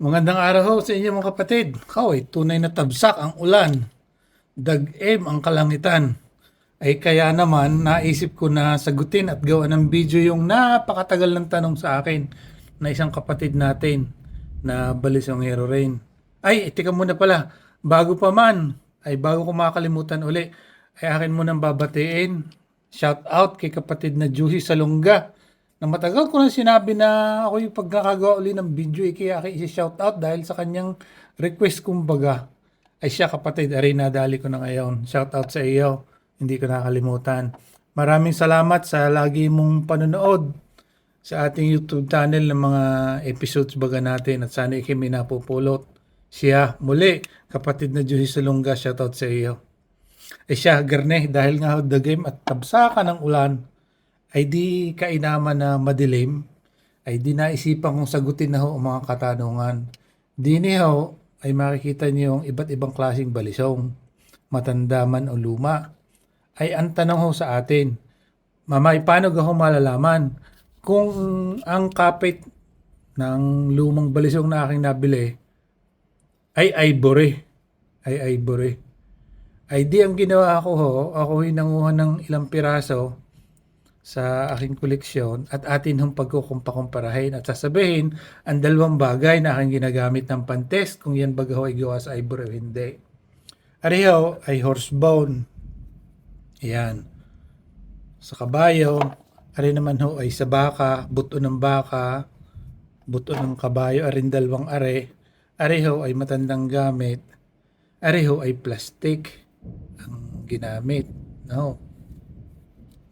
Magandang araw ho sa inyo mga kapatid. Kaway, tunay na tabsak ang ulan. Dag-em ang kalangitan. Ay kaya naman naisip ko na sagutin at gawa ng video yung napakatagal ng tanong sa akin na isang kapatid natin na Balisong Hero Rain. Ay, tika muna pala. Bago pa man, ay bago ko makalimutan uli, ay akin munang babatiin. Shout out kay kapatid na Juhi Salunga na matagal ko na sinabi na ako yung pagkakagawa uli ng video eh, kaya aking isi-shout out dahil sa kanyang request kumbaga. Ay siya kapatid ay nadali ko na ngayon. Shout out sa iyo. Hindi ko nakalimutan maraming salamat sa lagi mong panonood sa ating YouTube channel ng mga episodes baga natin at sana ikimi napupulot. Siya muli kapatid na Juhi Salunga shout out sa iyo. Ay siya garne dahil nga the game at tabsakan ng ulan ay di kainaman na madilim, ay di naisipan kong sagutin na ho ang mga katanungan. Di ni ho ay makikita niyo yung iba't ibang klaseng balisong, matanda man o luma. Ay ang tanong ho sa atin, Mamay, paano ho malalaman kung ang kapit ng lumang balisong na aking nabili ay ivory, ay ivory. Ay di ang ginawa ko ho, ako hinanguhan ng ilang piraso sa aking koleksyon at atin hong pagkukumpakumparahin at sasabihin ang dalawang bagay na aking ginagamit ng pantest kung yan baga ho ay gawa sa ivory o hindi. Ariho ay horse bone. Yan. Sa kabayo, ari naman ho ay sa baka, buto ng baka, buto ng kabayo, arin dalawang are. Ariho ay matandang gamit. Ariho ay plastic ang ginamit. No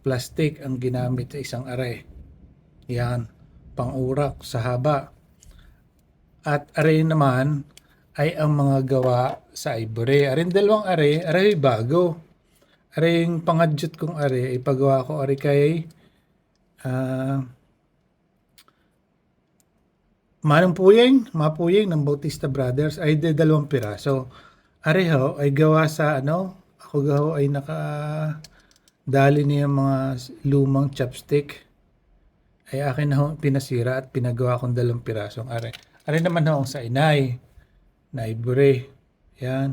plastic ang ginamit sa isang are. Yan, pangurak sa haba. At are naman ay ang mga gawa sa ivory. Arin dalawang are, are bago. Are yung pangadyot kong are, ay pagawa ko are kay uh, Manong Puyeng, Mapuyeng ng Bautista Brothers ay de dalawang piraso. Areho ay gawa sa ano, ako gaho ay naka dali niya mga lumang chopstick ay akin na pinasira at pinagawa kong dalawang pirasong are. Are naman ho sa inay na ivory. Yan.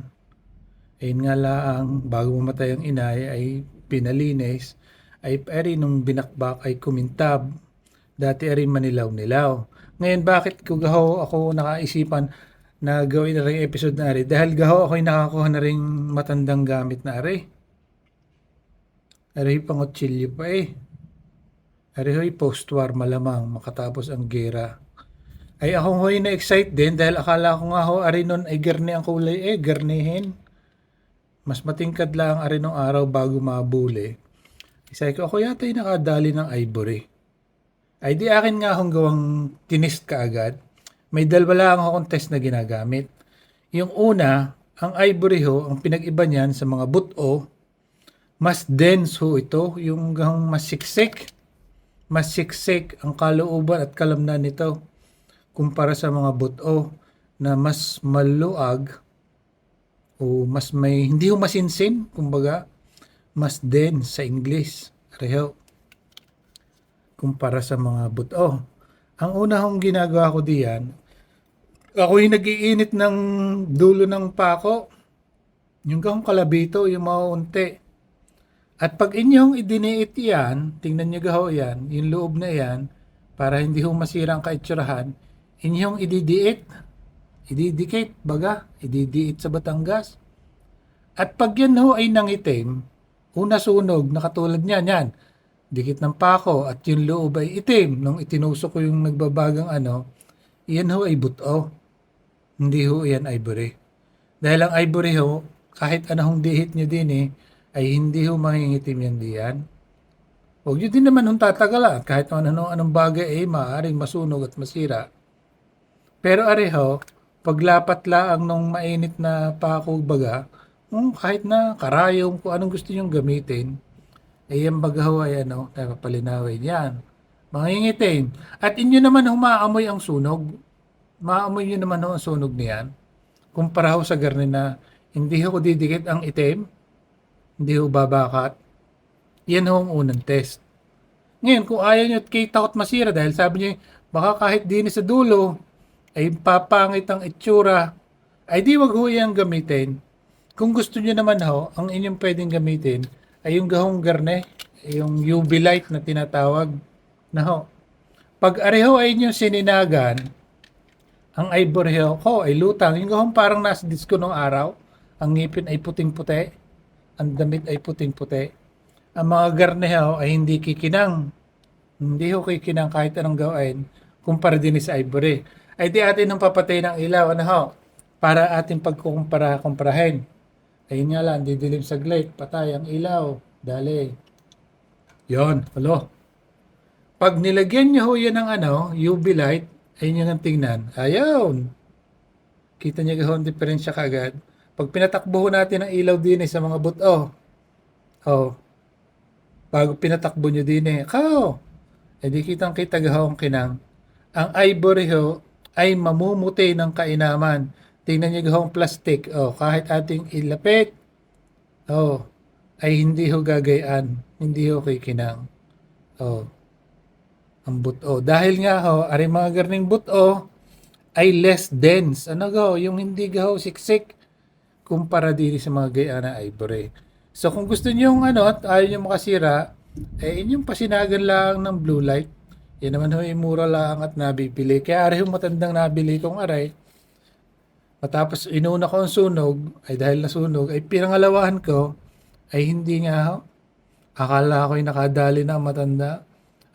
Ayun nga lang, bago mamatay ang inay ay pinalinis ay eri nung binakbak ay kumintab. Dati eri manilaw-nilaw. Ngayon bakit ko gaho ako nakaisipan na gawin na rin episode na ari? Dahil gaho ako'y nakakuha na rin matandang gamit na ari Aray pangotsilyo pa eh. Aray post-war malamang makatapos ang gera. Ay ako hoy na-excite din dahil akala ko nga ho ari nun ay garni ang kulay eh, garnihin. Mas matingkad lang ari nung araw bago mabuli. Isa ko ako yata yung nakadali ng ivory. Ay di akin nga akong gawang tinist kaagad. May dalawa lang akong test na ginagamit. Yung una, ang ivory ho, ang pinag-iba niyan sa mga buto, mas dense ho ito, yung gang mas siksik. Mas siksik ang kalooban at kalamnan nito kumpara sa mga buto na mas maluag o mas may, hindi ho masinsin, kumbaga, mas dense sa English. Reho. Kumpara sa mga buto. Ang una hong ginagawa ko diyan, ako yung nagiinit ng dulo ng pako. Yung kahong kalabito, yung maunti at pag inyong idiniit yan, tingnan nyo gaho yan, yung loob na yan, para hindi ho masira ang kaitsurahan, inyong ididiit, ididikit, baga, ididiit sa Batangas. At pag yan ho ay nangitim, una sunog, nakatulad niyan, yan, dikit ng pako, at yung loob ay itim, nung itinusok ko yung nagbabagang ano, yan ho ay buto. Hindi ho yan ivory. Dahil ang ivory ho, kahit anong dihit nyo din eh, ay hindi ho mangingitim yan diyan. Huwag nyo din naman hong tatagalan kahit ano anong bagay ay maaaring masunog at masira. Pero areho, paglapat laang nung mainit na pako baga, um, kahit na karayom kung anong gusto nyong gamitin, ay yung bagaho ay ano, napapalinawin yan. Mangingitim. At inyo naman humaamoy ang sunog. Maamoy nyo naman ang sunog niyan. Kumpara ho sa garni na hindi ko didikit ang itim, hindi ho babakat. Yan ho ang unang test. Ngayon, kung ayaw nyo at kayo takot masira dahil sabi nyo, baka kahit din sa dulo, ay papangit ang itsura, ay di wag ho yan gamitin. Kung gusto nyo naman ho, ang inyong pwedeng gamitin ay yung gahong garne, yung UV light na tinatawag na ho. Pag areho ay inyong sininagan, ang ivory ho ko ay lutang. Yung gahong parang nasa disco nung araw, ang ngipin ay puting-puti, ang damit ay puting-puti. Ang mga garne ho ay hindi kikinang. Hindi ho kikinang kahit anong gawin kumpara din sa ivory. Ay di atin nang papatay ng ilaw, ano ho, para ating pagkukumpara-kumparahin. Ayun nga lang, didilim saglit, patay ang ilaw, dali. Yon, halo. Pag nilagyan niyo ho yan ng ano, UV light, ayun yung tingnan. Ayun. Kita niyo ho ang diferensya kagad. Pag pinatakbo natin ang ilaw din eh, sa mga buto, oh, bago pinatakbo nyo din eh, kao, eh di kitang kita gahong kinang. Ang ivory ho ay mamumuti ng kainaman. Tingnan niyo gahong plastic, oh, kahit ating ilapit, oh, ay hindi ho gagayaan, hindi ho kikinang. Oh, ang buto. Dahil nga ho, ari mga garning buto ay less dense. Ano go? Yung hindi gaho siksik kumpara din sa mga gaya na ivory. So kung gusto niyo yung ano at ayaw niyo makasira, eh inyong pasinagan lang ng blue light. Yan naman ho, mura lang at nabibili. Kaya ari yung matandang nabili kong aray. Matapos inuna ko ang sunog, ay dahil nasunog, ay pinangalawahan ko, ay hindi nga ho. Akala ko'y nakadali na matanda.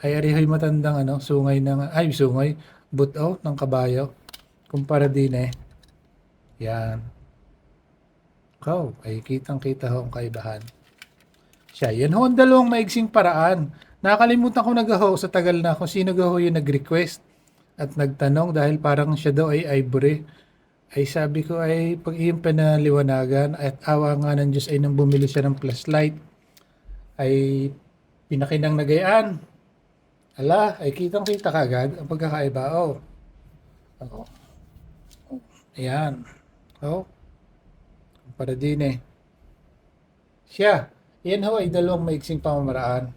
Ay ari ho'y matandang ano, sungay ng, ay sungay, buto ng kabayo. Kumpara din eh. Yan. Ikaw, ay kitang-kita ho ang kaibahan. Siya, yan ho ang dalawang maigsing paraan. Nakalimutan ko nagaho sa tagal na kung sino gaho yung nag-request at nagtanong dahil parang siya daw ay ivory. Ay sabi ko ay pag iyong pinaliwanagan at awa nga ng Diyos ay nang bumili siya ng flashlight ay pinakinang nagayaan. Ala, ay kitang-kita kagad ang pagkakaiba. Oh. Oh. Ayan. Oh. Para din eh. Siya. Yan ho ay dalawang maiksing pamamaraan.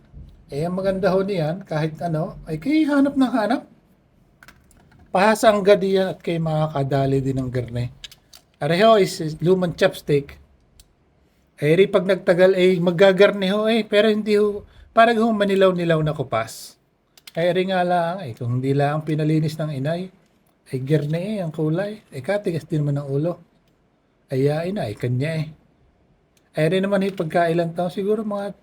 Eh, ang maganda ho niyan, kahit ano, ay kay hanap ng hanap. Pahasang gadi yan at kay makakadali din ng garne. Areho is is lumang chopstick. Eh, ri pag nagtagal ay magagarne ho eh, pero hindi ho, parang ho manilaw-nilaw na kupas. Ay, ri nga lang, ay kung hindi lang pinalinis ng inay, ay garne eh, ang kulay. Ay, katigas din naman ng ulo. Ay, yain na, ay kanya eh. Ay, rin naman yung pagkailan taon, siguro mga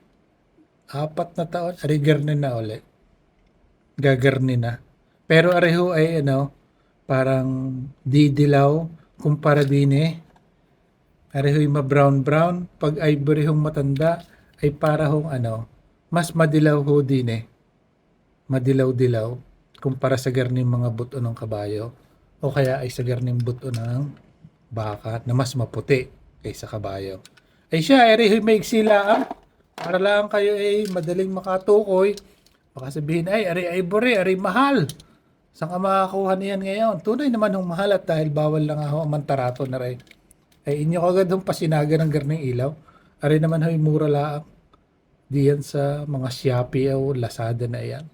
apat na taon, ari garne na ulit. Gagarne na. Pero areho ay ano, parang didilaw kumpara din eh. Areho yung ma-brown brown. Pag ivory hong matanda, ay para hong ano, mas madilaw ho din eh. Madilaw-dilaw kumpara sa garning mga buto ng kabayo o kaya ay sa garning buto ng baka na mas maputi kaysa kabayo. Ay siya, areho may silaan. Para lang kayo ay madaling makatukoy. Baka sabihin, ay, ari ivory, ari mahal. Saan ka makakuha niyan ngayon? Tunay naman ng mahal at dahil bawal lang ako ang mantarato na rin. Ay inyo kagad ng pasinaga ng garning ilaw. Ari naman ho'y mura lang. Diyan sa mga Shopee o Lazada na yan.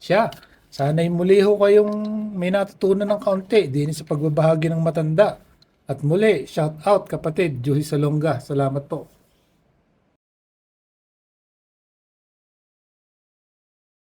Siya, sana'y muli ho kayong may natutunan ng kaunti din sa pagbabahagi ng matanda. At muli, shout out kapatid, Juhi Salonga. Salamat po.